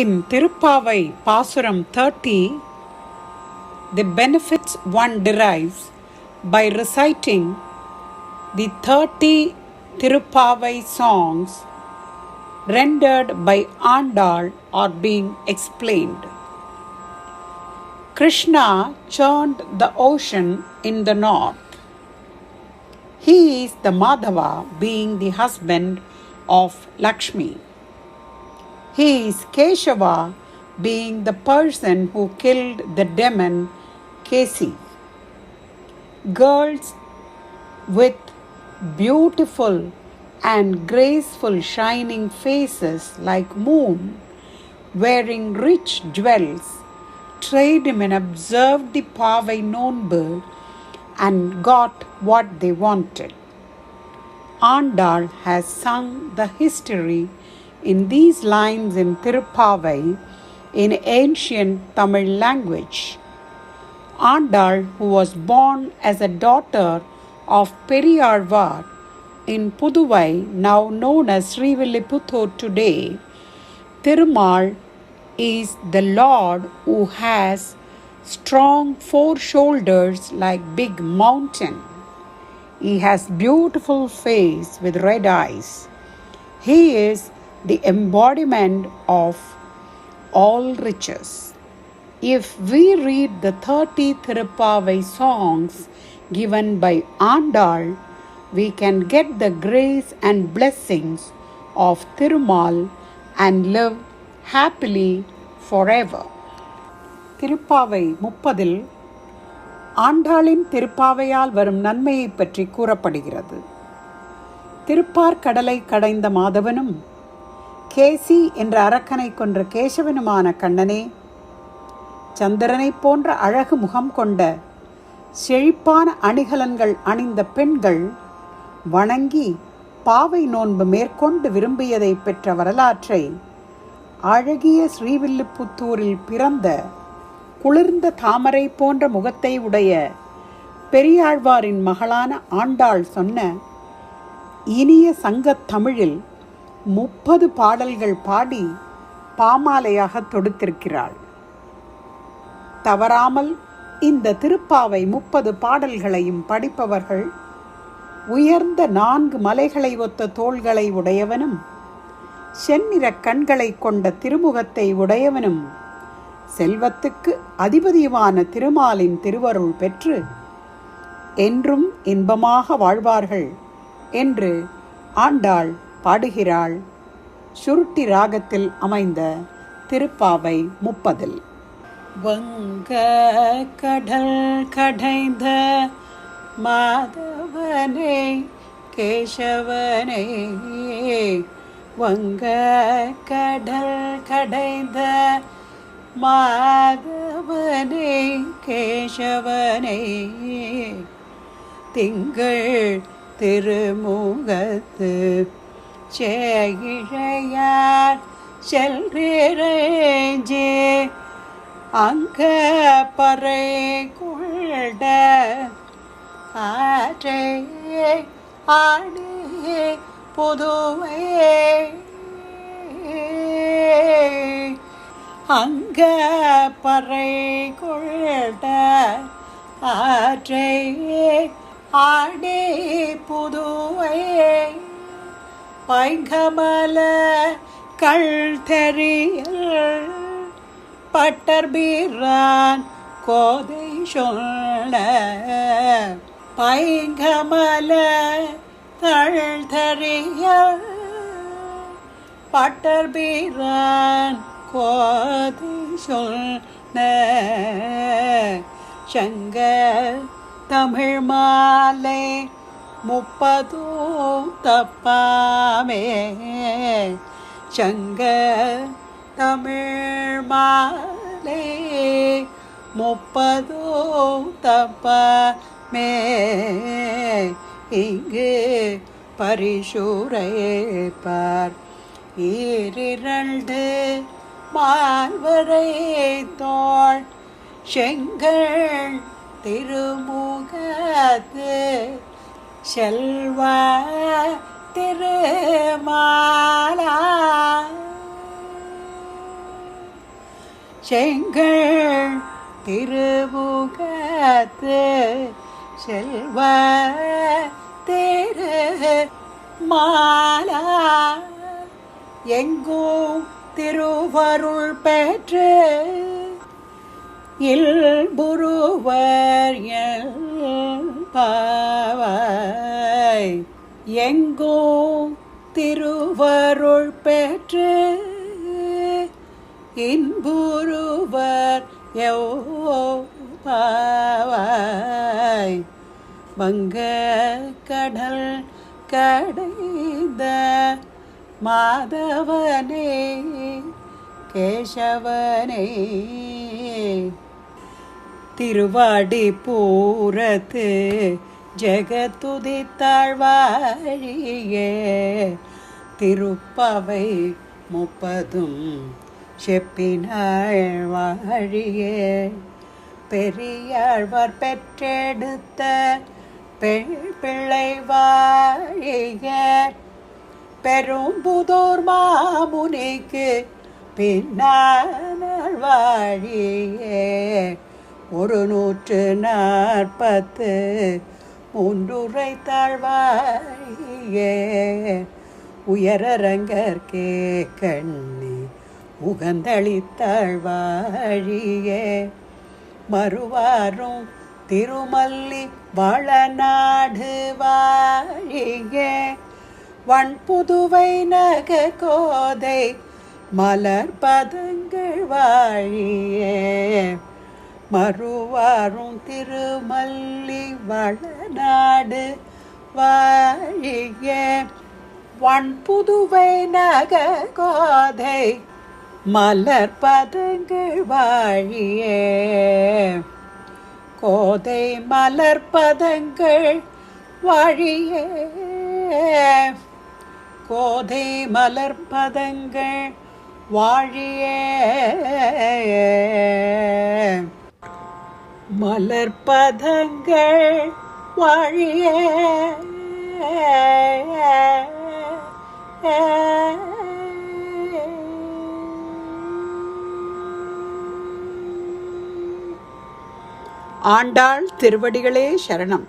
In Tirupavai Pasuram 30, the benefits one derives by reciting the 30 Tirupavai songs rendered by Andal are being explained. Krishna churned the ocean in the north. He is the Madhava, being the husband of Lakshmi. He is Keshava, being the person who killed the demon Kesi. Girls with beautiful and graceful shining faces like moon, wearing rich jewels, tradesmen observed the Pavai Nonbu and got what they wanted. Andal has sung the history in these lines in Tirupavai in ancient Tamil language. Andal, who was born as a daughter of Periyarvar in Puduvai, now known as Srivilliputhur today, Tirumal is the Lord who has strong four shoulders like big mountain. He has beautiful face with red eyes. He is the embodiment of all riches. If we read the 30 Tirupavai songs given by Andal, we can get the grace and blessings of Tirumal and live happily forever. Thiruppavai முப்பதில் ஆண்டாளின் திருப்பாவையால் வரும் நன்மையை பற்றி கூறப்படுகிறது திருப்பார் கடலை கடைந்த மாதவனும் கேசி என்ற அரக்கனை கொன்ற கேசவனுமான கண்ணனே சந்திரனைப் போன்ற அழகு முகம் கொண்ட செழிப்பான அணிகலன்கள் அணிந்த பெண்கள் வணங்கி பாவை நோன்பு மேற்கொண்டு விரும்பியதை பெற்ற வரலாற்றை அழகிய ஸ்ரீவில்லிபுத்தூரில் பிறந்த குளிர்ந்த தாமரை போன்ற முகத்தை உடைய பெரியாழ்வாரின் மகளான ஆண்டாள் சொன்ன இனிய சங்கத் தமிழில் முப்பது பாடல்கள் பாடி பாமாலையாக தொடுத்திருக்கிறாள். தவறாமல் இந்த திருப்பாவை முப்பது பாடல்களையும் படிப்பவர்கள் உயர்ந்த நான்கு மலைகளை ஒத்த தோள்களை உடையவனும் செந்நிற கண்களை கொண்ட திருமுகத்தை உடையவனும் செல்வத்துக்கு அதிபதியுமான திருமாலின் திருவருள் பெற்று என்றும் இன்பமாக வாழ்வார்கள் என்று ஆண்டாள் பாடுகிறாள். சுருட்டி ராகத்தில் அமைந்த திருப்பாவை முப்பதில். வங்க கடல் கடைந்த மாதவனே கேசவனே வங்க கடல் கடைந்த மாதவனே கேசவனே. திங்கள் திருமுகத்து சேகிழையார் செல்றேஞ்சே அங்க பறை கொள்ட ஆற்றை ஆடே புதுவை. அங்க பறை கொள் பைங்கமல கள் தெரியல் பட்டர் பீரான் கோதை சொல்ல பைங்கமல தள் தெரிய பட்டர் பீரான் கோதை சொல்ல சங்க தமிழ் மாலை முப்பதும் தப்பாமே. சங்க தமிழ் மாலே முப்பதும் தப்பாமே. இங்கு பரிசூரைப்பார் ஈரிரண்டு மால்வரை தோள் செங்கல் திருமுகத்து செல்வ திருமாலா. செங்கள் திருமுகத்து செல்வ திரு மாலா எங்கும் திருவருள் பெற்று இல்புருவர் பாவாய் எங்கோ திருவருள் பெற்று இன்புருவர் பாவாய் வங்க கடல் கடைந்த மாதவனே கேசவனே. திருவாடி பூரத்து ஜெகத்துதி தாழ்வாழியே. திருப்பவை முப்பதும் செப்பினாழ்வாழியே பெரியாழ்வார் பெற்றெடுத்த பெ- பிள்ளை வாழிய. பெரும்புதூர் மாமுனிக்கு பின்னாழ்வாழியே ஒரு நூற்று நாற்பத்து மூன்றுரை தாழ்வாயே. உயரரங்கற்கே கண்ணி உகந்தளித்தாழ்வாழியே மறுவாரும் திருமல்லி வளநாடு வாழியே. வண்புதுவை நக கோதை மலர் பதங்கள் வாழியே. மறுவாரும் திருமல்லி வளநாடு வாழியே வண்புதுவை நக கோதை மலர் பதங்கள் வாழிய. கோதை மலர் பதங்கள் வாழிய. கோதை மலர் பதங்கள் வாழியே. மலர் பதங்கள் வாழியே. ஆண்டாள் திருவடிகளே சரணம்.